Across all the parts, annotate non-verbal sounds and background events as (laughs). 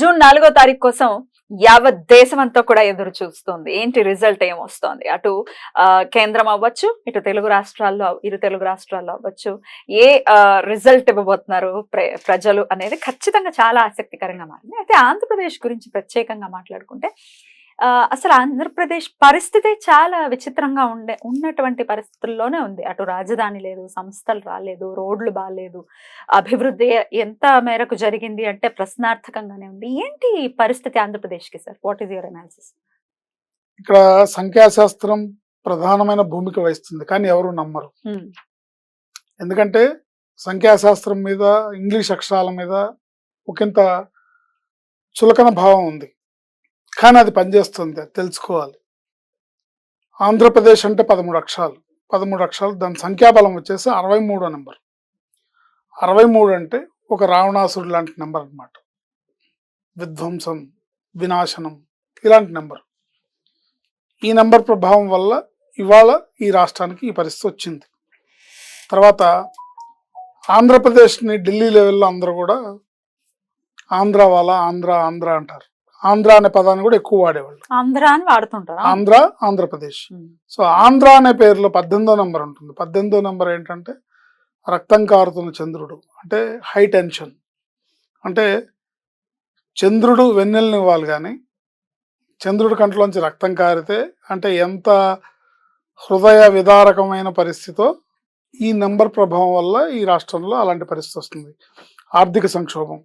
June నాలుగో తారీఖు కోసం యావత్ దేశం అంతా కూడా ఎదురు చూస్తుంది. ఏంటి రిజల్ట్ ఏమొస్తోంది? అటు కేంద్రం అవ్వచ్చు ఇటు తెలుగు రాష్ట్రాల్లో ఇరు తెలుగు రాష్ట్రాల్లో అవ్వచ్చు. ఏ రిజల్ట్ ఇవ్వబోతున్నారు ప్రజలు అనేది ఖచ్చితంగా చాలా ఆసక్తికరంగా మారింది. అయితే ఆంధ్రప్రదేశ్ గురించి ప్రత్యేకంగా మాట్లాడుకుంటే అసలు ఆంధ్రప్రదేశ్ పరిస్థితి చాలా విచిత్రంగా ఉండే ఉన్నటువంటి పరిస్థితుల్లోనే ఉంది. అటు రాజధాని లేదు సంస్థలు రాలేదు రోడ్లు బాగాలేదు అభివృద్ధి ఎంత మేరకు జరిగింది అంటే ప్రశ్నార్థకంగానే ఉంది. ఏంటి పరిస్థితి ఆంధ్రప్రదేశ్కి sir? What is your analysis ఇక్కడ సంఖ్యాశాస్త్రం ప్రధానమైన భూమిక వహిస్తుంది కానీ ఎవరు నమ్మరు. ఎందుకంటే సంఖ్యాశాస్త్రం మీద ఇంగ్లీష్ అక్షరాల మీద ఒకంత చులకన భావం ఉంది. కానీ అది పనిచేస్తుంది అది తెలుసుకోవాలి. ఆంధ్రప్రదేశ్ అంటే పదమూడు అక్షరాలు. పదమూడు అక్షరాలు దాని సంఖ్యాబలం వచ్చేసి అరవై మూడో నెంబర్. అరవై మూడు అంటే ఒక రావణాసురుడు లాంటి నెంబర్ అన్నమాట. విధ్వంసం వినాశనం ఇలాంటి నెంబర్. ఈ నెంబర్ ప్రభావం వల్ల ఇవాళ ఈ రాష్ట్రానికి ఈ పరిస్థితి వచ్చింది. తర్వాత ఆంధ్రప్రదేశ్ని ఢిల్లీ లెవెల్లో అందరూ కూడా ఆంధ్ర వాళ్ళ ఆంధ్ర ఆంధ్ర అంటారు. ఆంధ్ర అనే పదాన్ని కూడా ఎక్కువ వాడేవాళ్ళు. ఆంధ్ర అని వాడుతుంటారు? ఆంధ్ర ఆంధ్రప్రదేశ్. సో ఆంధ్ర అనే పేరులో పద్దెనిమిదో నెంబర్ ఉంటుంది. పద్దెనిమిదో నెంబర్ ఏంటంటే రక్తం కారుతున్న చంద్రుడు. అంటే హై టెన్షన్. అంటే చంద్రుడు వెన్నెల్ని ఇవ్వాలి కానీ చంద్రుడి కంట్లోంచి రక్తం కారితే అంటే ఎంత హృదయ విదారకమైన పరిస్థితో ఈ నెంబర్ ప్రభావం వల్ల ఈ రాష్ట్రంలో అలాంటి పరిస్థితి వస్తుంది. ఆర్థిక సంక్షోభం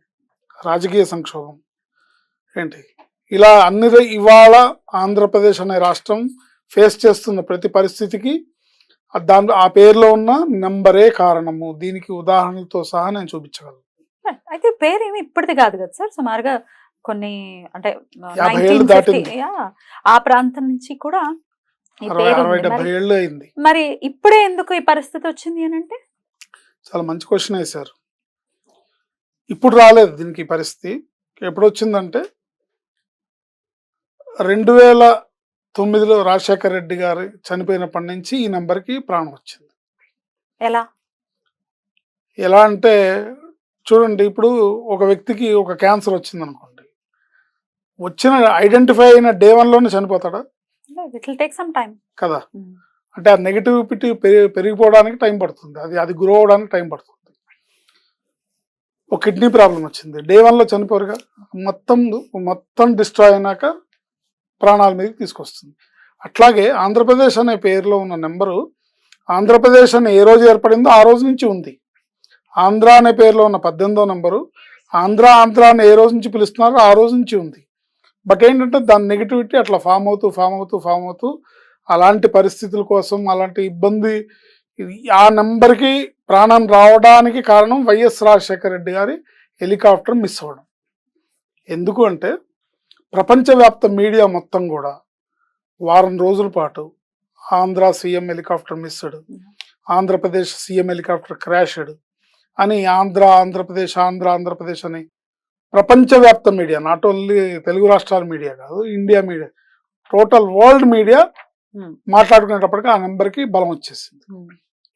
రాజకీయ సంక్షోభం. ఏంటి? ఇలా అన్ని ఇవాళ ఆంధ్రప్రదేశ్ అనే రాష్ట్రం ఫేస్ చేస్తున్న ప్రతి పరిస్థితికి దాని ఆ పేరులో ఉన్న నెంబరే కారణము. దీనికి ఉదాహరణలతో సహా నేను చూపించగలను. అయితే పేరు ఏమి ఇప్పటిది కాదు కదా సార్. సుమారుగా కొన్ని అంటే యాభై ఏళ్ళు 1950 దాటింది. yeah, ఆ ప్రాంతం నుంచి కూడా మరి- ఏళ్ళు అయింది. మరి ఇప్పుడే ఎందుకు ఈ పరిస్థితి వచ్చింది అని అంటే? చాలా మంచి క్వశ్చన్ వేశారు ఇప్పుడు రాలేదు దీనికి పరిస్థితి. ఎప్పుడు వచ్చిందంటే రెండు వేల తొమ్మిదిలో రాజశేఖర్ రెడ్డి గారు చనిపోయినప్పటి నుంచి ఈ నెంబర్కి ప్రాణం వచ్చింది. ఎలా? ఎలా అంటే చూడండి ఇప్పుడు ఒక వ్యక్తికి ఒక క్యాన్సర్ వచ్చింది అనుకోండి వచ్చిన ఐడెంటిఫై అయిన డే వన్లోనే చనిపోతాడా? It will take some time కదా. అంటే ఆ నెగిటివిటీ పెరిగి పెరిగిపోవడానికి టైం పడుతుంది. అది అది గ్రో అవడానికి టైం పడుతుంది. ఒక కిడ్నీ ప్రాబ్లం వచ్చింది. డే వన్లో చనిపోరుగా? మొత్తం మొత్తం డిస్ట్రాయ్ అయినాక ప్రాణాల మీద తీసుకొస్తుంది. అట్లాగే ఆంధ్రప్రదేశ్ అనే పేరులో ఉన్న నెంబరు ఆంధ్రప్రదేశ్ అని ఏ రోజు ఏర్పడిందో ఆ రోజు నుంచి ఉంది. ఆంధ్ర అనే పేరులో ఉన్న పద్దెనిమిదో నెంబరు ఆంధ్ర ఆంధ్ర అని ఏ రోజు నుంచి పిలుస్తున్నారో ఆ రోజు నుంచి ఉంది. బట్ ఏంటంటే దాని నెగిటివిటీ అట్లా ఫామ్ అవుతూ ఫామ్ అవుతూ ఫామ్ అవుతూ అలాంటి పరిస్థితుల కోసం అలాంటి ఇబ్బంది ఆ నెంబర్కి ప్రాణం రావడానికి కారణం వైఎస్ రాజశేఖర రెడ్డి గారి హెలికాప్టర్ మిస్ అవ్వడం. ఎందుకు అంటే ప్రపంచవ్యాప్త మీడియా మొత్తం కూడా వారం రోజుల పాటు Andhra CM helicopter missed Andhra Pradesh CM helicopter crashed అని ఆంధ్ర ఆంధ్రప్రదేశ్ ఆంధ్ర ఆంధ్రప్రదేశ్ అని ప్రపంచవ్యాప్త మీడియా నాట్ ఓన్లీ తెలుగు రాష్ట్రాల మీడియా కాదు India media total world media. మాట్లాడుకునేటప్పటికి ఆ నెంబర్కి బలం వచ్చేసింది.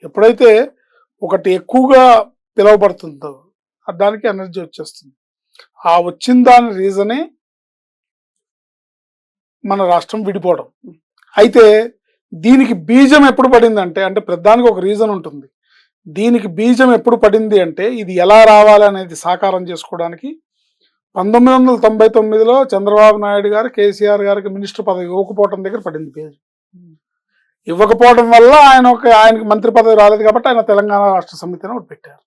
ఎప్పుడైతే ఒకటి ఎక్కువగా పిలువబడుతుందో దానికి ఎనర్జీ వచ్చేస్తుంది. ఆ వచ్చిన దాని రీజనే మన రాష్ట్రం విడిపోవడం. అయితే దీనికి బీజం ఎప్పుడు పడిందంటే అంటే ప్రధానికి ఒక రీజన్ ఉంటుంది. దీనికి బీజం ఎప్పుడు పడింది అంటే ఇది ఎలా రావాలి అనేది సాకారం చేసుకోవడానికి పంతొమ్మిది వందల తొంభై తొమ్మిదిలో చంద్రబాబు నాయుడు గారు కేసీఆర్ గారికి మినిస్టర్ పదవి ఇవ్వకపోవడం దగ్గర పడింది బీజం. ఇవ్వకపోవడం వల్ల ఆయన ఒక ఆయనకి మంత్రి పదవి రాలేదు కాబట్టి ఆయన తెలంగాణ రాష్ట్ర సమితిని ఒకటి పెట్టారు.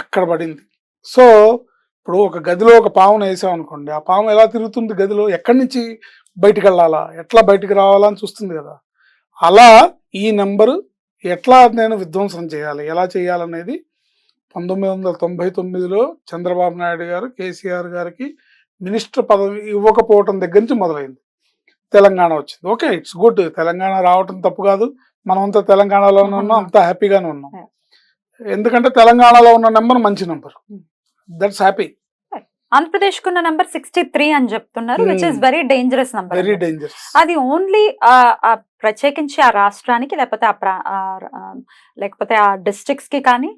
అక్కడ పడింది. సో ఇప్పుడు ఒక గదిలో ఒక పామును వేసాం అనుకోండి ఆ పాము ఎలా తిరుగుతుంది గదిలో? ఎక్కడి నుంచి బయటికి వెళ్ళాలా? ఎట్లా బయటికి రావాలా అని చూస్తుంది కదా. అలా ఈ నెంబరు ఎట్లా నేను విధ్వంసం చేయాలి? ఎలా చేయాలనేది పంతొమ్మిది వందల తొంభై తొమ్మిదిలో చంద్రబాబు నాయుడు గారు కేసీఆర్ గారికి మినిస్టర్ పదవి ఇవ్వకపోవటం దగ్గర నుంచి మొదలైంది. తెలంగాణ వచ్చింది. Okay it's good. తెలంగాణ రావటం తప్పు కాదు. మనమంతా తెలంగాణలోనే ఉన్నాం అంతా హ్యాపీగానే ఉన్నాం. ఎందుకంటే తెలంగాణలో ఉన్న నెంబర్ మంచి నెంబర్. దట్స్ హ్యాపీ ఆంధ్రప్రదేశ్ కున్న నంబర్ సిక్స్టీ త్రీ అని చెప్తున్నారు which is Hmm. Very dangerous number very dangerous అది ఓన్లీ ప్రత్యేకించి ఆ రాష్ట్రానికి లేకపోతే ఆ లేకపోతే ఆ డిస్ట్రిక్ట్స్కి కానీ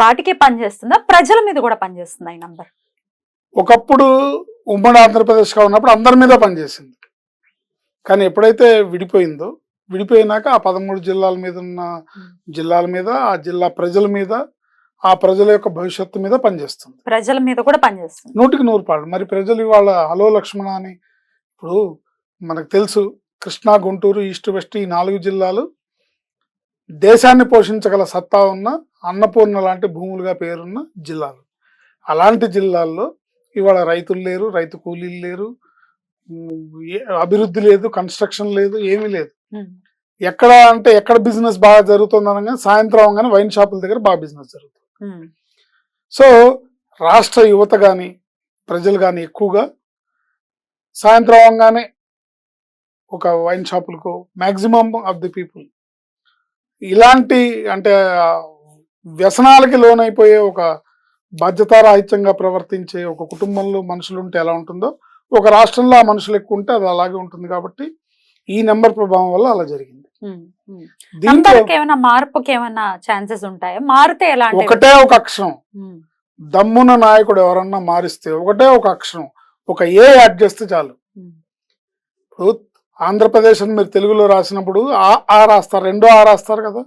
వాటికే పనిచేస్తుందా ప్రజల మీద కూడా పనిచేస్తుందా ఈ నంబర్ ఒకప్పుడు ఉమ్మడి ఆంధ్రప్రదేశ్గా ఉన్నప్పుడు అందరి మీద పనిచేసింది కానీ ఎప్పుడైతే విడిపోయిందో విడిపోయినాక ఆ పదమూడు జిల్లాల మీద ఉన్న జిల్లాల మీద ఆ జిల్లా ప్రజల మీద ఆ ప్రజల యొక్క భవిష్యత్తు మీద పనిచేస్తుంది. ప్రజల మీద కూడా పనిచేస్తుంది. నూటికి నూరు పాళ్ళు. మరి ప్రజలు ఇవాళ హలో లక్ష్మణ అని ఇప్పుడు మనకు తెలుసు కృష్ణా గుంటూరు ఈస్ట్ వెస్ట్ ఈ నాలుగు జిల్లాలు దేశాన్ని పోషించగల సత్తా ఉన్న అన్నపూర్ణ లాంటి భూములుగా పేరున్న జిల్లాలు. అలాంటి జిల్లాల్లో ఇవాళ రైతులు లేరు రైతు కూలీలు లేరు అభివృద్ధి లేదు కన్స్ట్రక్షన్ లేదు ఏమీ లేదు. ఎక్కడ అంటే ఎక్కడ బిజినెస్ బాగా జరుగుతుంది అనగా సాయంత్రం అవగానే వైన్ షాపుల దగ్గర బాగా బిజినెస్ జరుగుతుంది. సో రాష్ట్ర యువత కానీ ప్రజలు కానీ ఎక్కువగా సాయంత్రం అవగానే ఒక వైన్ షాపులకు మ్యాక్సిమం ఆఫ్ ది పీపుల్. ఇలాంటి అంటే వ్యసనాలకి లోనైపోయే ఒక బాధ్యతారాహిత్యంగా ప్రవర్తించే ఒక కుటుంబంలో మనుషులు ఉంటే ఎలా ఉంటుందో ఒక రాష్ట్రంలో ఆ మనుషులు ఎక్కువ ఉంటే అది అలాగే ఉంటుంది కాబట్టి ఈ నెంబర్ ప్రభావం వల్ల అలా జరిగింది. ఏమైనా మార్పుకి ఏమైనా ఛాన్సెస్ ఉంటాయా? మారితే ఎలాంటి ఒకటే ఒక అక్షరం. దమ్మున నాయకుడు ఎవరన్నా మారిస్తే ఒకటే ఒక అక్షరం. ఒక ఏ యాడ్ చేస్తే చాలు. ఇప్పుడు ఆంధ్రప్రదేశ్ అని మీరు తెలుగులో రాసినప్పుడు ఆ ఆ రాస్తారు రెండో ఆ రాస్తారు కదా.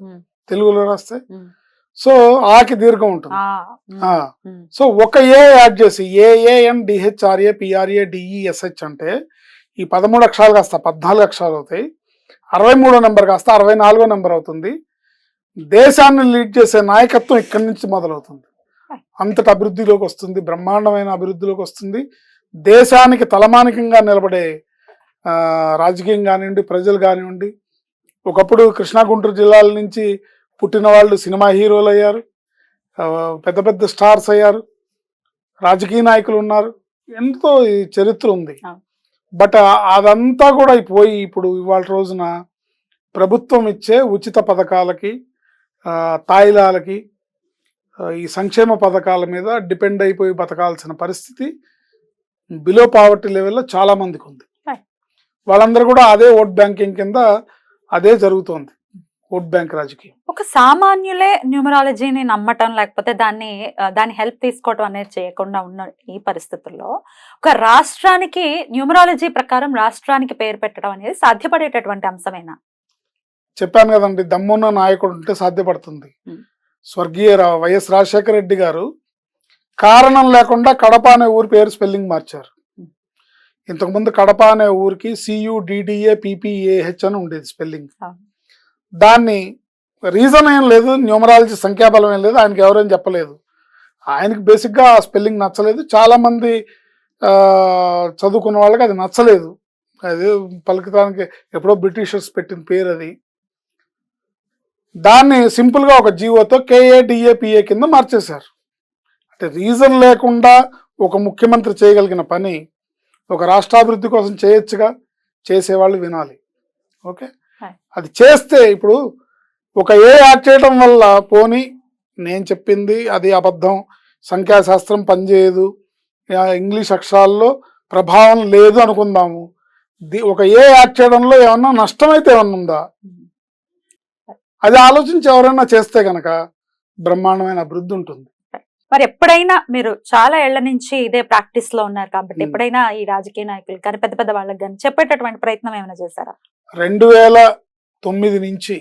తెలుగులో రాస్తే. సో ఆకి దీర్ఘం ఉంటుంది. సో ఒక ఏ యాడ్ చేసి ఏఏఎన్ డిహెచ్ఆర్ఏ పిఆర్ఏ డిఈఎస్హెచ్ అంటే ఈ పదమూడు అక్షరాలు కాస్త పద్నాలుగు అక్షరాలు అవుతాయి. అరవై మూడో నెంబర్ కాస్త అరవై నాలుగో నెంబర్ అవుతుంది. దేశాన్ని లీడ్ చేసే నాయకత్వం ఇక్కడి నుంచి మొదలవుతుంది. అంతటి అభివృద్ధిలోకి వస్తుంది బ్రహ్మాండమైన అభివృద్ధిలోకి వస్తుంది. దేశానికి తలమానికంగా నిలబడే రాజకీయం కానివ్వండి ప్రజలు కానివ్వండి ఒకప్పుడు కృష్ణా గుంటూరు జిల్లాల నుంచి పుట్టిన వాళ్ళు సినిమా హీరోలు అయ్యారు పెద్ద పెద్ద స్టార్స్ అయ్యారు రాజకీయ నాయకులు ఉన్నారు. ఎంతో ఈ చరిత్ర ఉంది. బట్ అదంతా కూడా పోయి ఇప్పుడు ఇవాళ రోజున ప్రభుత్వం ఇచ్చే ఉచిత పథకాలకి తాయిలాలకి ఈ సంక్షేమ పథకాల మీద డిపెండ్ అయిపోయి బతకాల్సిన పరిస్థితి బిలో పావర్టీ లెవెల్లో చాలా మందికి ఉంది. వాళ్ళందరూ కూడా అదే ఓట్ బ్యాంకింగ్ కింద అదే జరుగుతోంది ఓట్ బ్యాంక్ రాజకీయం ఒక సామాన్యులే న్యూమరాలజీని నమ్మటం లేకపోతే దాన్ని దాని హెల్ప్ తీసుకోవటం అనేది చేయకుండా ఉన్న ఈ పరిస్థితుల్లో ఒక రాష్ట్రానికి న్యూమరాలజీ ప్రకారం రాష్ట్రానికి పేరు పెట్టడం అనేది సాధ్యపడేటటువంటి అంశమేనా చెప్పాను కదండి దమ్మున్న నాయకుడు ఉంటే సాధ్యపడుతుంది. స్వర్గీయ వైఎస్ రాజశేఖర రెడ్డి గారు కారణం లేకుండా కడప అనే ఊరి పేరు స్పెల్లింగ్ మార్చారు. ఇంతకుముందు కడప అనే ఊరికి సియుడిడిఏ పిపిఏహెచ్ అని ఉండేది స్పెల్లింగ్. దాన్ని రీజన్ ఏం లేదు న్యూమరాలజీ సంఖ్యాబలం ఏం లేదు ఆయనకి ఎవరేం చెప్పలేదు. ఆయనకి బేసిక్గా ఆ స్పెల్లింగ్ నచ్చలేదు. చాలామంది చదువుకున్న వాళ్ళకి అది నచ్చలేదు. అది పలికితానికి ఎప్పుడో బ్రిటిషర్స్ పెట్టిన పేరు అది. దాన్ని సింపుల్గా ఒక జీవోతో కేఏడిఏపిఏ కింద మార్చేశారు. అంటే రీజన్ లేకుండా ఒక ముఖ్యమంత్రి చేయగలిగిన పని ఒక రాష్ట్రాభివృద్ధి కోసం చేయొచ్చుగా చేసేవాళ్ళు వినాలి. ఓకే? అది చేస్తే ఇప్పుడు ఒక ఏ యాడ్ చేయడం వల్ల పోని నేను చెప్పింది అది అబద్ధం సంఖ్యాశాస్త్రం పనిచేయదు ఇంగ్లీష్ అక్షరాల్లో ప్రభావం లేదు అనుకుందాము. ది- ఒక ఏ యాడ్ చేయడంలో ఏమన్నా నష్టమైతే ఏమన్నా ఉందా? అది ఆలోచించి ఎవరైనా చేస్తే గనక బ్రహ్మాండమైన అభివృద్ధి ఉంటుంది. మరి ఎప్పుడైనా మీరు చాలా ఏళ్ళ నుంచి ఇదే ప్రాక్టీస్లో ఉన్నారు కాబట్టి. ఎప్పుడైనా ఈ రాజకీయ నాయకులు కానీ పెద్ద పెద్ద వాళ్ళకి కానీ చెప్పేటటువంటి ప్రయత్నం ఏమైనా చేశారా? రెండు వేల తొమ్మిది నుంచి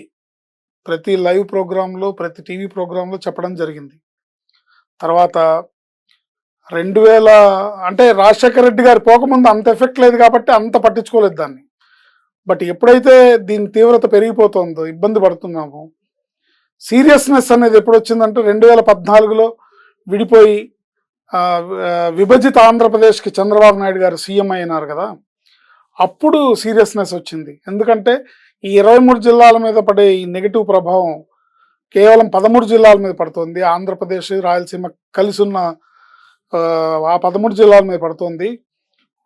ప్రతి లైవ్ ప్రోగ్రాంలో ప్రతి టీవీ ప్రోగ్రాంలో చెప్పడం జరిగింది. తర్వాత రెండు వేల అంటే రాజశేఖర రెడ్డి గారు పోకముందు అంత ఎఫెక్ట్ లేదు కాబట్టి అంత పట్టించుకోలేదు దాన్ని. బట్ ఎప్పుడైతే దీని తీవ్రత పెరిగిపోతుందో ఇబ్బంది పడుతున్నామో సీరియస్నెస్ అనేది ఎప్పుడు వచ్చిందంటే రెండు వేల పద్నాలుగులో విడిపోయి విభజిత ఆంధ్రప్రదేశ్కి చంద్రబాబు నాయుడు గారు సీఎం అయినారు కదా అప్పుడు సీరియస్నెస్ వచ్చింది. ఎందుకంటే ఈ ఇరవై మూడు జిల్లాల మీద పడే ఈ నెగిటివ్ ప్రభావం కేవలం పదమూడు జిల్లాల మీద పడుతుంది. ఆంధ్రప్రదేశ్ రాయలసీమ కలిసి ఉన్న ఆ, ఆ పదమూడు జిల్లాల మీద పడుతుంది.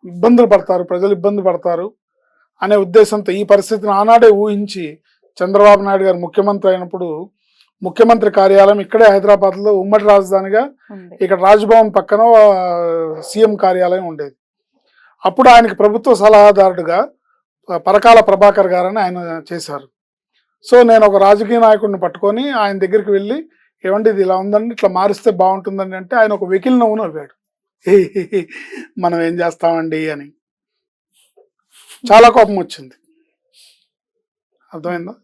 ఇబ్బందులు పడతారు ప్రజలు ఇబ్బంది పడతారు అనే ఉద్దేశంతో ఈ పరిస్థితిని ఆనాడే ఊహించి చంద్రబాబు నాయుడు గారు ముఖ్యమంత్రి అయినప్పుడు ముఖ్యమంత్రి కార్యాలయం ఇక్కడే హైదరాబాద్లో ఉమ్మడి రాజధానిగా ఇక్కడ రాజ్భవన్ పక్కన సీఎం కార్యాలయం ఉండేది. అప్పుడు ఆయనకి ప్రభుత్వ సలహాదారుడుగా పరకాల ప్రభాకర్ గారని ఆయన చేశారు. సో నేను ఒక రాజకీయ నాయకుడిని పట్టుకొని ఆయన దగ్గరికి వెళ్ళి ఏమండి ఇది ఇలా ఉందండి ఇట్లా మారిస్తే బాగుంటుందండి అంటే ఆయన ఒక వెకిల్ నవ్వు నవ్వాడు. మనం ఏం చేస్తామండి అని. చాలా కోపం వచ్చింది. అర్థమైందా.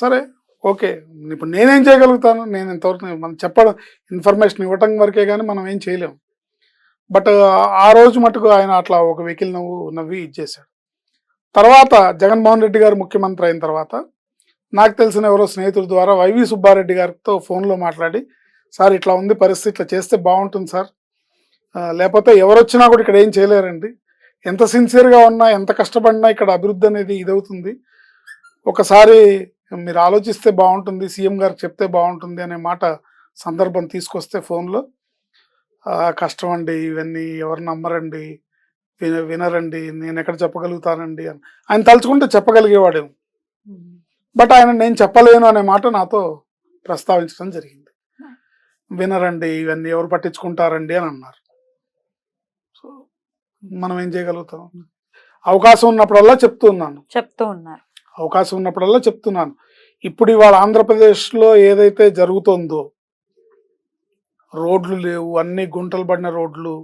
సరే ఓకే ఇప్పుడు నేనేం చేయగలుగుతాను? నేను ఇంతవరకు మనం చెప్పడం ఇన్ఫర్మేషన్ ఇవ్వటం వరకే కానీ మనం ఏం చేయలేము బట్ ఆ రోజు మటుకు ఆయన అట్లా ఒక వెహికల్ నవ్వు నవ్వి ఇచ్చేసాడు తర్వాత జగన్మోహన్ రెడ్డి గారు ముఖ్యమంత్రి అయిన తర్వాత నాకు తెలిసిన ఎవరో స్నేహితుల ద్వారా వైవి సుబ్బారెడ్డి గారితో ఫోన్లో మాట్లాడి సార్ ఇట్లా ఉంది పరిస్థితి ఇట్లా చేస్తే బాగుంటుంది సార్. లేకపోతే ఎవరు వచ్చినా కూడా ఇక్కడ ఏం చేయలేరండి. ఎంత సిన్సియర్గా ఉన్నా ఎంత కష్టపడినా ఇక్కడ అభివృద్ధి అనేది ఇదవుతుంది. ఒకసారి మీరు ఆలోచిస్తే బాగుంటుంది సీఎం గారు చెప్తే బాగుంటుంది అనే మాట సందర్భం తీసుకొస్తే ఫోన్లో. "ఆ, కష్టం అండి ఇవన్నీ ఎవరు నమ్మరండి విన వినరండి నేను ఎక్కడ చెప్పగలుగుతానండి అని. ఆయన తలుచుకుంటే చెప్పగలిగేవాడు. బట్ ఆయన నేను చెప్పలేను అనే మాట నాతో ప్రస్తావించడం జరిగింది. వినరండి ఇవన్నీ ఎవరు పట్టించుకుంటారండి అని అన్నారు. సో మనం ఏం చేయగలుగుతాం? అవకాశం ఉన్నప్పుడల్లా చెప్తున్నాను చెప్తూ ఉన్నారు. అవకాశం ఉన్నప్పుడల్లా చెప్తున్నాను ఇప్పుడు ఇవాళ ఆంధ్రప్రదేశ్లో ఏదైతే జరుగుతుందో రోడ్లు లేవు అన్ని గుంటలు పడిన రోడ్లు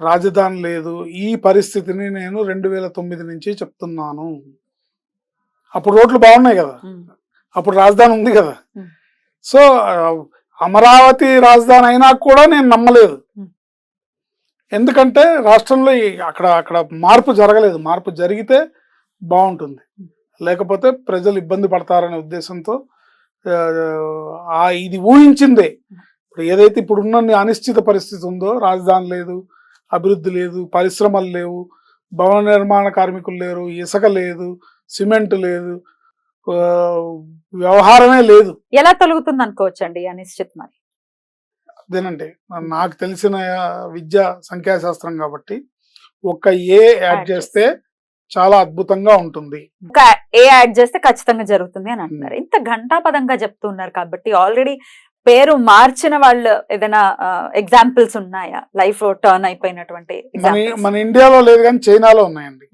రాజధాని లేదు ఈ పరిస్థితిని నేను రెండు వేల తొమ్మిది నుంచి చెప్తున్నాను అప్పుడు రోడ్లు బాగున్నాయి కదా. అప్పుడు రాజధాని ఉంది కదా. సో అమరావతి రాజధాని అయినా కూడా నేను నమ్మలేదు. ఎందుకంటే రాష్ట్రంలో అక్కడ అక్కడ మార్పు జరగలేదు మార్పు జరిగితే బాగుంటుంది. లేకపోతే ప్రజలు ఇబ్బంది పడతారనే ఉద్దేశంతో ఆ, ఇది ఊహించిందే. ఇప్పుడు ఏదైతే ఇప్పుడున్న అనిశ్చిత పరిస్థితి ఉందో రాజధాని లేదు అభివృద్ధి లేదు పరిశ్రమలు లేవు భవన నిర్మాణ కార్మికులు లేరు ఇసుక లేదు సిమెంట్ లేదు వ్యవహారమే లేదు. ఎలా తొలుగుతుంది అనుకోవచ్చండి అనిశ్చిత మరి? అదేనండి. నాకు తెలిసిన విద్య సంఖ్యాశాస్త్రం కాబట్టి ఒక్క ఏ యాడ్ చేస్తే చాలా అద్భుతంగా ఉంటుంది. ఏ యాడ్ చేస్తే ఖచ్చితంగా జరుగుతుంది అని అంటున్నారు ఇంత ఘంటాపదంగా చెప్తున్నారు కాబట్టి ఆల్రెడీ పేరు మార్చిన వాళ్ళు ఏదైనా ఎగ్జాంపుల్స్ ఉన్నాయా? లైఫ్ టర్న్ అయిపోయినటువంటి మన ఇండియాలో లేదు కానీ చైనాలో ఉన్నాయండి.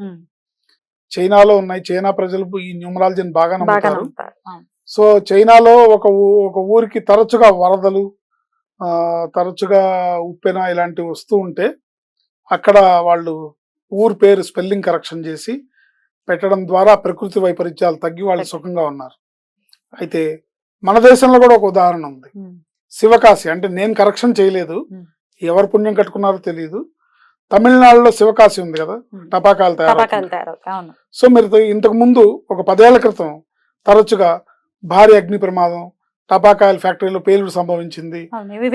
చైనాలో ఉన్నాయి. చైనా ప్రజలు ఈ న్యూమరాలజీని బాగా నమ్ముతారు. సో చైనాలో ఒక ఒక ఊరికి తరచుగా వరదలు తరచుగా ఉప్పెన ఇలాంటివి వస్తూ ఉంటే అక్కడ వాళ్ళు ఊరు పేరు స్పెల్లింగ్ కరెక్షన్ చేసి పెట్టడం ద్వారా ప్రకృతి వైపరీత్యాలు తగ్గి వాళ్ళు సుఖంగా ఉన్నారు. అయితే మన దేశంలో కూడా ఒక ఉదాహరణ ఉంది. శివకాశి అంటే నేను కరెక్షన్ చేయలేదు. ఎవరు పుణ్యం కట్టుకున్నారో తెలియదు తమిళనాడులో శివకాశి ఉంది కదా. టపాకాయలు టపాకాయలు తయారు సో మీరు ఇంతకు ముందు ఒక పదేళ్ళ క్రితం తరచుగా భారీ అగ్ని ప్రమాదం టపాకాయల ఫ్యాక్టరీలో పేలుడు సంభవించింది.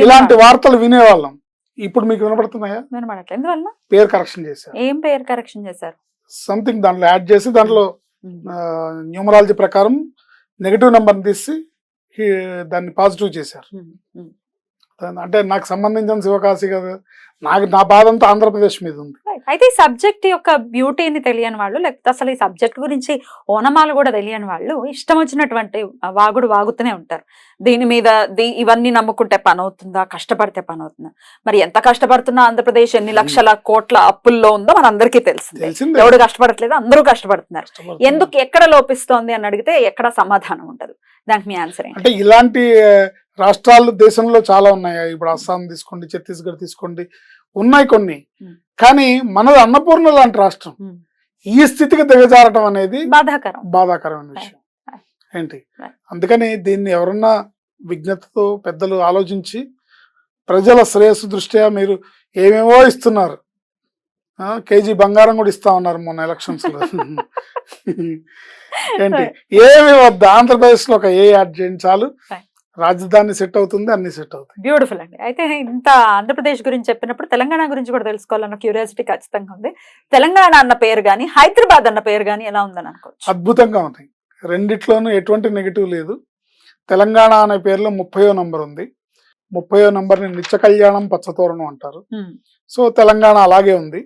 ఇలాంటి వార్తలు వినేవాళ్ళం. ఇప్పుడు మీకు వినపడుతున్నాయా వినపడట్లేదు ఎందువల్ల? పేరు కరెక్షన్ చేశారు. ఏం పేరు కరెక్షన్ చేశారు? సంథింగ్ దాంట్లో యాడ్ చేసి దాంట్లో న్యూమరాలజీ ప్రకారం నెగిటివ్ నెంబర్ తీసి దాన్ని పాజిటివ్ చేశారు. అంటే నాకు సంబంధించిన శివకాశి కదా. నాకు నా బాధ అంతా ఆంధ్రప్రదేశ్ మీద ఉంది. అయితే ఈ సబ్జెక్ట్ యొక్క బ్యూటీని తెలియని వాళ్ళు లేకపోతే అసలు ఈ సబ్జెక్ట్ గురించి ఓనమాలు కూడా తెలియని వాళ్ళు ఇష్టం వచ్చినటువంటి వాగుడు వాగుతూనే ఉంటారు. దీని మీద ఇవన్నీ నమ్ముకుంటే పని అవుతుందా కష్టపడితే పని అవుతుందా మరి ఎంత కష్టపడుతున్నా ఆంధ్రప్రదేశ్? ఎన్ని లక్షల కోట్ల అప్పుల్లో ఉందో మన అందరికీ తెలిసిందే. ఎవడు కష్టపడట్లేదు అందరూ కష్టపడుతున్నారు. ఎందుకు ఎక్కడ లోపిస్తోంది అని అడిగితే ఎక్కడ సమాధానం ఉండదు. దానికి మీ ఆన్సర్ ఏంటి? అంటే ఇలాంటి రాష్ట్రాలు దేశంలో చాలా ఉన్నాయి ఇప్పుడు అస్సాం తీసుకోండి ఛత్తీస్గఢ్ తీసుకోండి ఉన్నాయి కొన్ని. కానీ మనది అన్నపూర్ణ లాంటి రాష్ట్రం. ఈ స్థితికి దిగజారటం అనేది బాధాకరం బాధాకరమైన విషయం. ఏంటి. అందుకని దీన్ని ఎవరన్నా విజ్ఞతతో పెద్దలు ఆలోచించి ప్రజల శ్రేయస్సు దృష్ట్యా మీరు ఏమేమో ఇస్తున్నారు కేజీ బంగారం కూడా ఇస్తా ఉన్నారు మొన్న ఎలక్షన్స్లో (laughs) ఏంటి. ఏమి వద్దు ఆంధ్రప్రదేశ్లో ఒక ఏ యాడ్ చేయండి చాలు. రాజధాని సెట్ అవుతుంది అన్ని సెట్ అవుతాయి. బ్యూటిఫుల్ అండి. అయితే ఇంత ఆంధ్రప్రదేశ్ గురించి చెప్పినప్పుడు తెలంగాణ గురించి కూడా తెలుసుకోవాలన్న క్యూరియాసిటీ ఖచ్చితంగా ఉంది. తెలంగాణ అన్న పేరు కానీ హైదరాబాద్ అన్న పేరు కానీ ఎలా ఉందని అనుకోవచ్చు? అద్భుతంగా ఉన్నాయి రెండిట్లోనూ ఎటువంటి నెగిటివ్ లేదు. తెలంగాణ అనే పేరులో ముప్పయో నంబర్ ఉంది. ముప్పయో నంబర్ని నిత్య కళ్యాణం పచ్చతోరణం అంటారు. సో తెలంగాణ అలాగే ఉంది.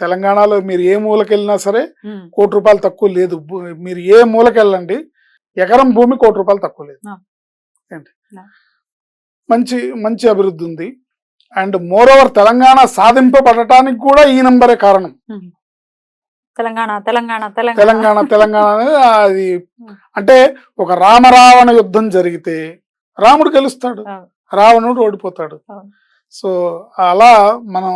తెలంగాణలో మీరు ఏ మూలకి వెళ్ళినా సరే. కోటి రూపాయలు తక్కువ లేదు. మీరు ఏ మూలకి వెళ్ళండి ఎకరం భూమి కోటి రూపాయలు తక్కువ లేదు. మంచి మంచి అభివృద్ధి ఉంది. అండ్ మోర్ ఓవర్ తెలంగాణ సాధింపబడటానికి కూడా ఈ నంబరే కారణం. తెలంగాణ తెలంగాణ తెలంగాణ. తెలంగాణ (laughs) అనేది అది. అంటే ఒక రామరావణ యుద్ధం జరిగితే రాముడు గెలుస్తాడు. రావణుడు ఓడిపోతాడు. సో అలా మనం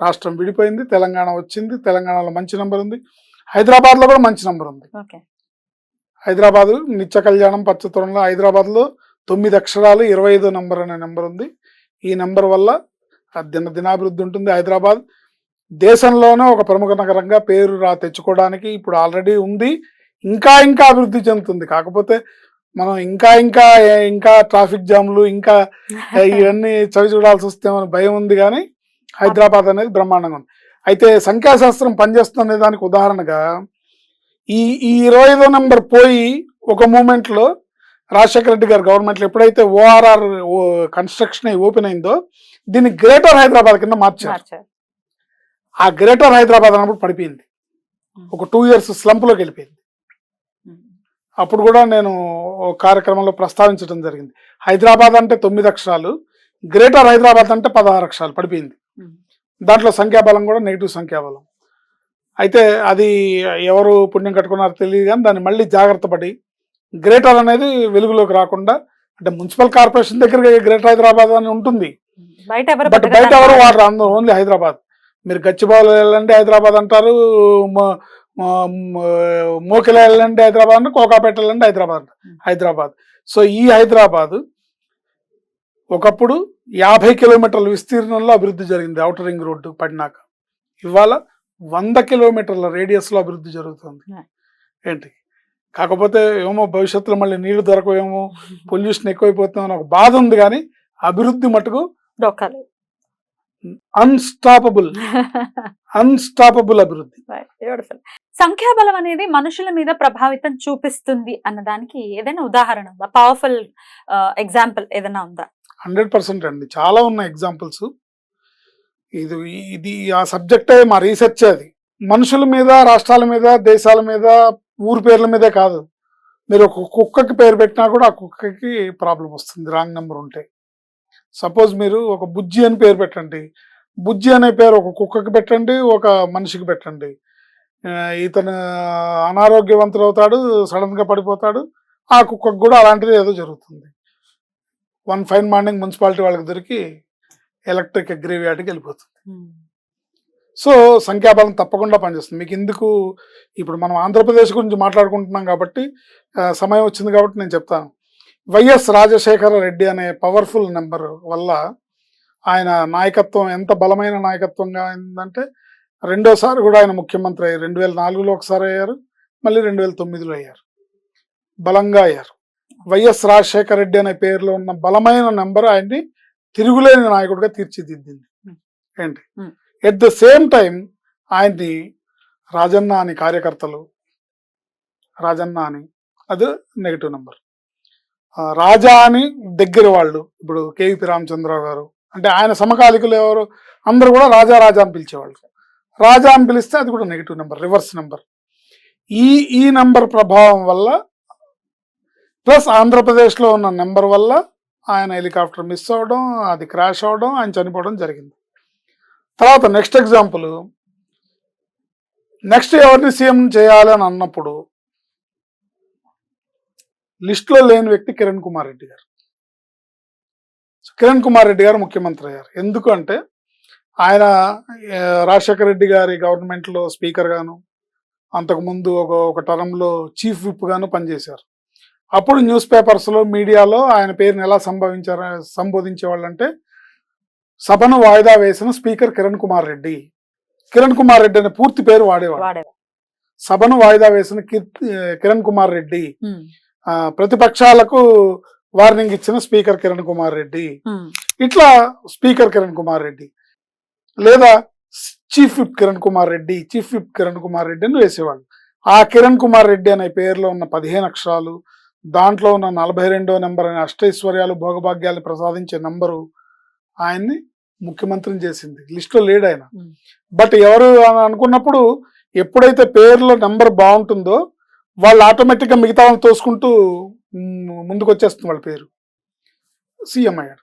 రాష్ట్రం విడిపోయింది తెలంగాణ వచ్చింది తెలంగాణలో మంచి నంబర్ ఉంది. హైదరాబాద్లో కూడా మంచి నంబర్ ఉంది. హైదరాబాద్ నిత్య కళ్యాణం పచ్చతూరంలో హైదరాబాద్లో తొమ్మిది అక్షరాలు ఇరవై ఐదో నంబర్ అనే నెంబర్ ఉంది. ఈ నెంబర్ వల్ల దిన దినాభివృద్ధి ఉంటుంది. హైదరాబాద్ దేశంలోనే ఒక ప్రముఖ నగరంగా పేరు రా తెచ్చుకోవడానికి ఇప్పుడు ఆల్రెడీ ఉంది. ఇంకా ఇంకా అభివృద్ధి చెందుతుంది. కాకపోతే మనం ఇంకా ఇంకా ఇంకా ట్రాఫిక్ జామ్లు ఇంకా (laughs) ఇవన్నీ చవి చూడాల్సి వస్తేమని భయం ఉంది కానీ హైదరాబాద్ అనేది బ్రహ్మాండంగా ఉంది. అయితే సంఖ్యాశాస్త్రం పనిచేస్తున్న దానికి ఉదాహరణగా ఈ ఈ ఇరవై ఐదో నెంబర్ పోయి ఒక మూమెంట్లో రాజశేఖర రెడ్డి గారు గవర్నమెంట్లో ఎప్పుడైతే ఓఆర్ఆర్ కన్స్ట్రక్షన్ ఓపెన్ అయిందో దీన్ని గ్రేటర్ హైదరాబాద్ కింద మార్చారు. ఆ గ్రేటర్ హైదరాబాద్ అన్నప్పుడు పడిపోయింది. ఒక టూ ఇయర్స్ స్లంప్లోకి వెళ్ళిపోయింది. అప్పుడు కూడా నేను కార్యక్రమంలో ప్రస్తావించడం జరిగింది. హైదరాబాద్ అంటే తొమ్మిది అక్షరాలు గ్రేటర్ హైదరాబాద్ అంటే పదహారు అక్షరాలు పడిపోయింది. దాంట్లో సంఖ్యాబలం కూడా నెగిటివ్ సంఖ్యాబలం. అయితే అది ఎవరు పుణ్యం కట్టుకున్నారో తెలియదు కానీ దాన్ని మళ్ళీ జాగ్రత్త పడి గ్రేటర్ అనేది వెలుగులోకి రాకుండా అంటే మున్సిపల్ కార్పొరేషన్ దగ్గర గ్రేటర్ హైదరాబాద్ అని ఉంటుంది. బట్ బయట ఎవరు. వాడరు ఓన్లీ హైదరాబాద్ మీరు గచ్చిబౌలి వెళ్ళండి హైదరాబాద్ అంటారు మోకిల వెళ్ళండి హైదరాబాద్ అంటే కోకాపేట వెళ్ళండి హైదరాబాద్. హైదరాబాద్ సో ఈ హైదరాబాద్ ఒకప్పుడు యాభై కిలోమీటర్ల విస్తీర్ణంలో అభివృద్ధి జరిగింది ఔటర్ రింగ్ రోడ్డు పడినాక. ఇవాళ వంద కిలోమీటర్ల రేడియస్లో అభివృద్ధి జరుగుతుంది. Yeah. ఏంటి? కాకపోతే ఏమో భవిష్యత్తులో మళ్ళీ నీళ్ళు దొరకవేమో పొల్యూషన్ ఎక్కువైపోతుందని ఒక బాధ ఉంది కానీ అభివృద్ధి మటుకు అన్స్టాపబుల్ అన్స్టాపబుల్ అభివృద్ధి. సంఖ్యాబలం అనేది మనుషుల మీద ప్రభావితం చూపిస్తుంది అన్నదానికి ఏదైనా ఉదాహరణ ఉందా? పవర్ఫుల్ ఎగ్జాంపుల్ ఏదైనా ఉందా? హండ్రెడ్ పర్సెంట్ అండి. చాలా ఉన్నాయి ఎగ్జాంపుల్స్ ఇది ఇది ఆ సబ్జెక్టే మా రీసెర్చ్ అది. మనుషుల మీద రాష్ట్రాల మీద దేశాల మీద ఊరు పేర్ల మీదే కాదు. మీరు ఒక కుక్కకి పేరు పెట్టినా కూడా ఆ కుక్కకి ప్రాబ్లం వస్తుంది. రాంగ్ నెంబర్ ఉంటే. సపోజ్ మీరు ఒక బుజ్జి అని పేరు పెట్టండి. బుజ్జి అనే పేరు ఒక కుక్కకి పెట్టండి ఒక మనిషికి పెట్టండి. ఇతను అనారోగ్యవంతుడు అవుతాడు సడన్గా పడిపోతాడు. ఆ కుక్కకు కూడా అలాంటిది ఏదో జరుగుతుంది. వన్ ఫైన్ మార్నింగ్ మున్సిపాలిటీ వాళ్ళకి దొరికి ఎలక్ట్రిక్ అగ్రివియాటికి వెళ్ళిపోతుంది. సో సంఖ్యాబలం తప్పకుండా పనిచేస్తుంది. మీకు ఎందుకు ఇప్పుడు మనం ఆంధ్రప్రదేశ్ గురించి మాట్లాడుకుంటున్నాం కాబట్టి సమయం వచ్చింది కాబట్టి నేను చెప్తాను. వైఎస్ రాజశేఖర రెడ్డి అనే పవర్ఫుల్ నెంబర్ వల్ల ఆయన నాయకత్వం ఎంత బలమైన నాయకత్వంగా అయిందంటే రెండోసారి కూడా ఆయన ముఖ్యమంత్రి అయ్యారు. రెండు వేల నాలుగులో ఒకసారి అయ్యారు మళ్ళీ రెండు వేల తొమ్మిదిలో అయ్యారు. బలంగా అయ్యారు. వైఎస్ రాజశేఖర రెడ్డి అనే పేరులో ఉన్న బలమైన నెంబర్ ఆయన్ని తిరుగులేని నాయకుడిగా తీర్చిదిద్దింది. ఏంటి. ఎట్ ద సేమ్ టైం ఆయన్ని రాజన్న అని కార్యకర్తలు రాజన్న అని అది నెగిటివ్ నెంబర్ రాజా అని దగ్గర వాళ్ళు ఇప్పుడు కేవీపీ రామచంద్రరావు గారు అంటే ఆయన సమకాలికులు ఎవరు అందరూ కూడా రాజా రాజా అని పిలిచేవాళ్ళు. రాజా అని పిలిస్తే అది కూడా నెగిటివ్ నెంబర్ రివర్స్ నెంబర్ ఈ ఈ నెంబర్ ప్రభావం వల్ల ప్లస్ ఆంధ్రప్రదేశ్లో ఉన్న నెంబర్ వల్ల ఆయన హెలికాప్టర్ మిస్ అవ్వడం అది క్రాష్ అవ్వడం ఆయన చనిపోవడం జరిగింది. తర్వాత నెక్స్ట్ ఎగ్జాంపుల్ నెక్స్ట్ ఎవరిని సీఎం చేయాలి అని అన్నప్పుడు లిస్టులో లేని వ్యక్తి కిరణ్ కుమార్ రెడ్డి గారు. కిరణ్ కుమార్ రెడ్డి గారు ముఖ్యమంత్రి అయ్యారు. ఎందుకంటే ఆయన రాజశేఖర రెడ్డి గారి గవర్నమెంట్లో స్పీకర్ గాను అంతకుముందు ఒక ఒక టర్మ్లో చీఫ్ విప్గాను పనిచేశారు. అప్పుడు న్యూస్ పేపర్స్లో మీడియాలో ఆయన పేరుని ఎలా సంభవించారు సంబోధించేవాళ్ళు అంటే సభను వాయిదా వేసిన స్పీకర్ కిరణ్ కుమార్ రెడ్డి. కిరణ్ కుమార్ రెడ్డి అనే పూర్తి పేరు వాడేవాడు. సభను వాయిదా వేసిన కిరణ్ కుమార్ రెడ్డి. ప్రతిపక్షాలకు వార్నింగ్ ఇచ్చిన స్పీకర్ కిరణ్ కుమార్ రెడ్డి. ఇట్లా స్పీకర్ కిరణ్ కుమార్ రెడ్డి. లేదా chief whip Kiran Kumar Reddy chief whip Kiran Kumar Reddy అని వేసేవాళ్ళు. ఆ కిరణ్ కుమార్ రెడ్డి అనే పేరులో ఉన్న పదిహేను అక్షరాలు దాంట్లో ఉన్న నలభై రెండో నెంబర్ అనే అష్టైశ్వర్యాలు భోగభాగ్యాలు ప్రసాదించే నంబరు ఆయన్ని ముఖ్యమంత్రిని చేసింది. లిస్టులో లేడు ఆయన. బట్ ఎవరు అని అనుకున్నప్పుడు ఎప్పుడైతే పేరులో నెంబర్ బాగుంటుందో వాళ్ళు ఆటోమేటిక్గా మిగతా వాళ్ళని తోసుకుంటూ ముందుకు వచ్చేస్తుంది వాళ్ళ పేరు. సీఎం అయ్యాడు.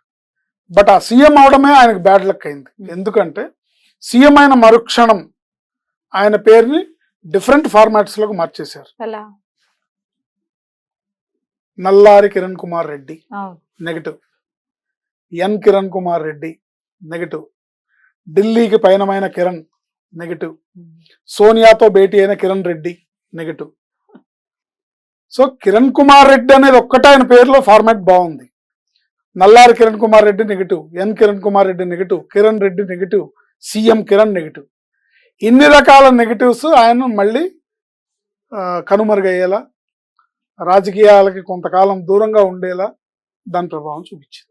బట్ ఆ సీఎం అవడమే ఆయనకు బ్యాడ్ లక్ అయింది. ఎందుకంటే సీఎం అయిన మరుక్షణం ఆయన పేరుని డిఫరెంట్ ఫార్మాట్స్లోకి మార్చేశారు Nallari Kiran Kumar Reddy. Negative. N Kiran Kumar Reddy. Negative. ఢిల్లీకి పయనమైన కిరణ్ నెగిటివ్. సోనియాతో భేటీ అయిన కిరణ్ రెడ్డి నెగటివ్. సో కిరణ్ కుమార్ రెడ్డి అనేది ఒక్కటే ఆయన పేరులో ఫార్మాట్ బాగుంది. Nallari Kiran Kumar Reddy negative N Kiran Kumar Reddy negative Kiran Reddy negative CM Kiran negative. ఇన్ని రకాల నెగటివ్స్ ఆయన మళ్ళీ కనుమరుగయ్యేలా రాజకీయాలకి కొంతకాలం దూరంగా ఉండేలా దాని ప్రభావం చూపించింది.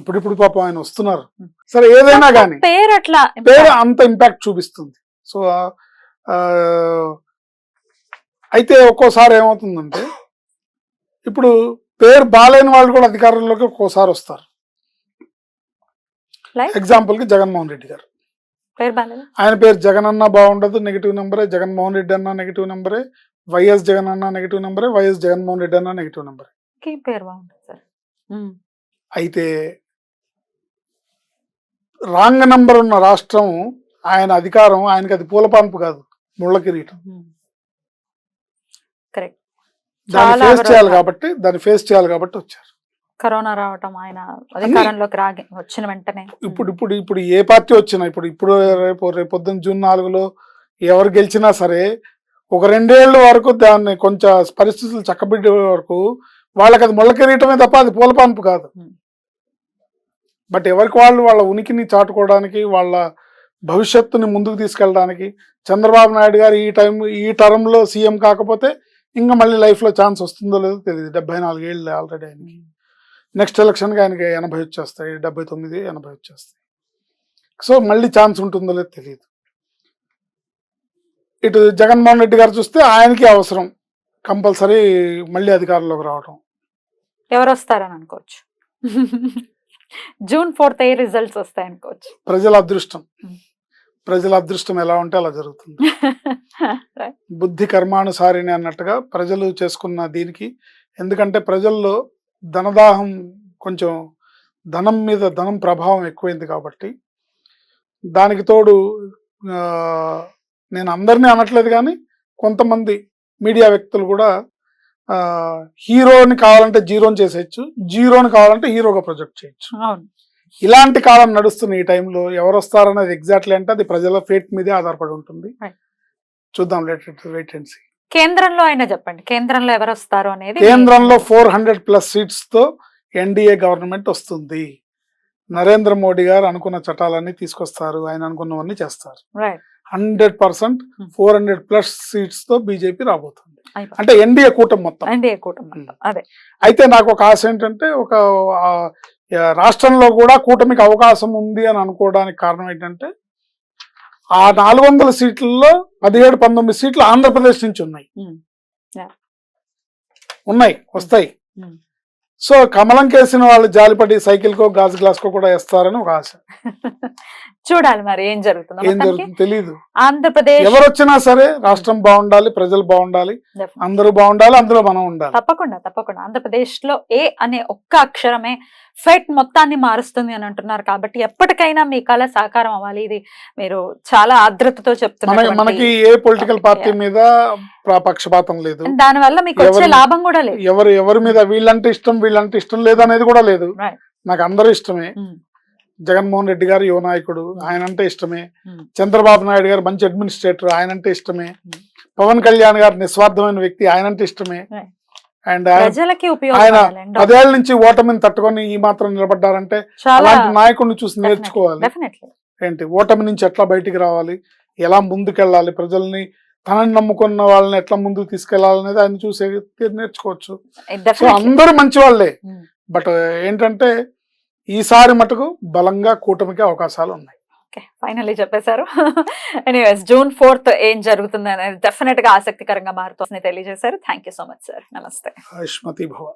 ఇప్పుడు ఇప్పుడు పాపం ఆయన వస్తున్నారు. సరే ఏదైనా కానీ పేరు అట్లా పేరు అంత ఇంపాక్ట్ చూపిస్తుంది. సో అయితే ఒక్కోసారి ఏమవుతుందంటే ఇప్పుడు పేరు బాలేని వాళ్ళు కూడా అధికారంలోకి ఒక్కోసారి వస్తారు? ఎగ్జాంపుల్కి జగన్మోహన్ రెడ్డి గారు. ఆయన పేరు జగన్ అన్న బాగుండదు నెగిటివ్ నెంబరే జగన్మోహన్ రెడ్డి అన్న నెగిటివ్ నెంబరే వైఎస్ జగన్ అన్న నెగిటివ్ నెంబరే వైఎస్ జగన్మోహన్ రెడ్డి అన్న నెగిటివ్ నెంబరే పేరు బాగుంటుంది సార్. అయితే రాంగ్ నంబర్ ఉన్న రాష్ట్రం ఆయన అధికారం ఆయనకి అది పూలపాన్పు కాదు ముళ్ళ కిరీటం. దాన్ని ఫేస్ చేయాలి. కాబట్టి దాన్ని ఫేస్ చేయాలి కాబట్టి వచ్చారు. కరోనా రావటం ఆయన అధికారంలోకి రాగి వచ్చిన వెంటనే. ఇప్పుడు ఇప్పుడు ఇప్పుడు ఏ పార్టీ వచ్చినా ఇప్పుడు ఇప్పుడు రేపు రేపు పొద్దున్న జూన్ నాలుగులో ఎవరు గెలిచినా సరే ఒక రెండేళ్ళ వరకు దాన్ని కొంచెం పరిస్థితులు చక్కబెట్టే వరకు వాళ్ళకి అది ముళ్ళ కిరీటమే తప్ప అది పూలపాన్పు కాదు. Hmm. బట్ ఎవరికి వాళ్ళు వాళ్ళ ఉనికిని చాటుకోవడానికి వాళ్ళ భవిష్యత్తుని ముందుకు తీసుకెళ్ళడానికి చంద్రబాబు నాయుడు గారు ఈ టైం ఈ టర్మ్లో సీఎం కాకపోతే ఇంకా మళ్ళీ లైఫ్లో ఛాన్స్ వస్తుందో లేదో తెలియదు డెబ్బై నాలుగేళ్ళు ఆల్రెడీ ఆయనకి. నెక్స్ట్ ఎలక్షన్కి ఆయనకి ఎనభై వచ్చేస్తాయి డెబ్బై తొమ్మిది ఎనభై వచ్చేస్తాయి. సో మళ్ళీ ఛాన్స్ ఉంటుందో లేదో తెలియదు ఇటు జగన్మోహన్ రెడ్డి గారు చూస్తే ఆయనకి అవసరం. కంపల్సరీ మళ్ళీ అధికారంలోకి రావడం ఎవరు వస్తారని అనుకోవచ్చు. జూన్ ఫోర్త్ ఏ రిజల్ట్స్ వస్తాయి అనుకోవచ్చు. ప్రజల అదృష్టం. ప్రజల అదృష్టం ఎలా ఉంటే అలా జరుగుతుంది. (laughs) బుద్ధి కర్మానుసారిని అన్నట్టుగా ప్రజలు చేసుకున్న దీనికి ఎందుకంటే ప్రజల్లో ధనదాహం కొంచెం ధనం మీద ధనం ప్రభావం ఎక్కువైంది కాబట్టి దానికి తోడు నేను అందరినీ అనట్లేదు కానీ కొంతమంది మీడియా వ్యక్తులు కూడా హీరోని కావాలంటే జీరోని చేసేయచ్చు జీరోని కావాలంటే హీరోగా ప్రొజెక్ట్ చేయొచ్చు. ఇలాంటి కాలం నడుస్తున్న ఈ టైంలో ఎవరు వస్తారన్నది ఎగ్జాక్ట్లీ అంటే అది ప్రజల ఫేట్ మీదే ఆధారపడి ఉంటుంది. చూద్దాం లేట్ వెయిట్ అండ్ సీ. కేంద్రంలో అయినా చెప్పండి కేంద్రంలో ఎవరు వస్తారు అనేది కేంద్రంలో ఫోర్ హండ్రెడ్ ప్లస్ సీట్స్తో ఎన్డీఏ గవర్నమెంట్ వస్తుంది. నరేంద్ర మోడీ గారు అనుకున్న చట్టాలన్నీ తీసుకొస్తారు ఆయన అనుకున్నవన్నీ చేస్తారు. Hundred percent Hmm. Four hundred plus సీట్స్తో BJP రాబోతుంది. అంటే ఎన్డీఏ కూటమి మొత్తం. ఎన్డీఏ కూటమి. అదే. అయితే నాకు ఒక ఆశ ఏంటంటే ఒక రాష్ట్రంలో కూడా కూటమికి అవకాశం ఉంది అని అనుకోవడానికి కారణం ఏంటంటే ఆ నాలుగు వందల సీట్లలో పదిహేడు పంతొమ్మిది సీట్లు ఆంధ్రప్రదేశ్ నుంచి ఉన్నాయి. ఉన్నాయి వస్తాయి. సో కమలం కేసిన వాళ్ళు జాలిపడి సైకిల్ కో గాజు గ్లాస్ కో కూడా వేస్తారని ఒక ఆశ. (laughs) చూడాలి మరి ఏం జరుగుతుందో. ఏం జరుగుతుంది తెలియదు ఆంధ్రప్రదేశ్ ఎవరు వచ్చినా సరే రాష్ట్రం బాగుండాలి ప్రజలు బాగుండాలి. అందరూ బాగుండాలి అందులో మనం ఉండాలి. తప్పకుండా తప్పకుండా. ఆంధ్రప్రదేశ్లో ఏ అనే ఒక్క అక్షరమే ఫైట్ మొత్తాన్ని మారుస్తుంది అని అంటున్నారు కాబట్టి ఎప్పటికైనా మీ కళ సాకారం అవ్వాలి. ఇది మీరు చాలా ఆర్ద్రతతో మన చెప్తున్నారు మనకి ఏ పొలిటికల్ పార్టీ మీద పక్షపాతం లేదు. దాని వల్ల మీకు వచ్చే లాభం కూడా లేదు. ఎవరు ఎవరి మీద వీళ్ళంటే ఇష్టం వీళ్ళంటే ఇష్టం లేదు అనేది కూడా లేదు. నాకు అందరూ ఇష్టమే. ఉమ్. జగన్మోహన్ రెడ్డి గారు యువ నాయకుడు ఆయన అంటే ఇష్టమే. చంద్రబాబు నాయుడు గారు మంచి అడ్మినిస్ట్రేటర్ ఆయన అంటే ఇష్టమే. పవన్ కళ్యాణ్ గారు నిస్వార్థమైన వ్యక్తి ఆయన అంటే ఇష్టమే. అండ్ ఆయన పదేళ్ళ నుంచి ఓటమిని తట్టుకొని ఈ మాత్రం నిలబడ్డారంటే అలాంటి నాయకుడిని చూసి నేర్చుకోవాలి. ఏంటి? ఓటమి నుంచి ఎట్లా బయటికి రావాలి? ఎలా ముందుకెళ్ళాలి? ప్రజల్ని తనని నమ్ముకున్న వాళ్ళని ఎట్లా ముందుకు తీసుకెళ్ళాలనేది ఆయన చూసే నేర్చుకోవచ్చు. సో డెఫినెట్లీ అందరూ మంచి వాళ్ళే. బట్ ఏంటంటే ఈసారి మటుకు బలంగా కూటమికి అవకాశాలు ఉన్నాయి. ఓకే ఫైనల్లీ చెప్పేశారు. ఎనీవేస్ జూన్ ఫోర్త్ ఏం జరుగుతుంది అనేది డెఫినెట్గా ఆసక్తికరంగా మారుతుంది తెలియజేశారు. Thank you so much sir నమస్తే భవ.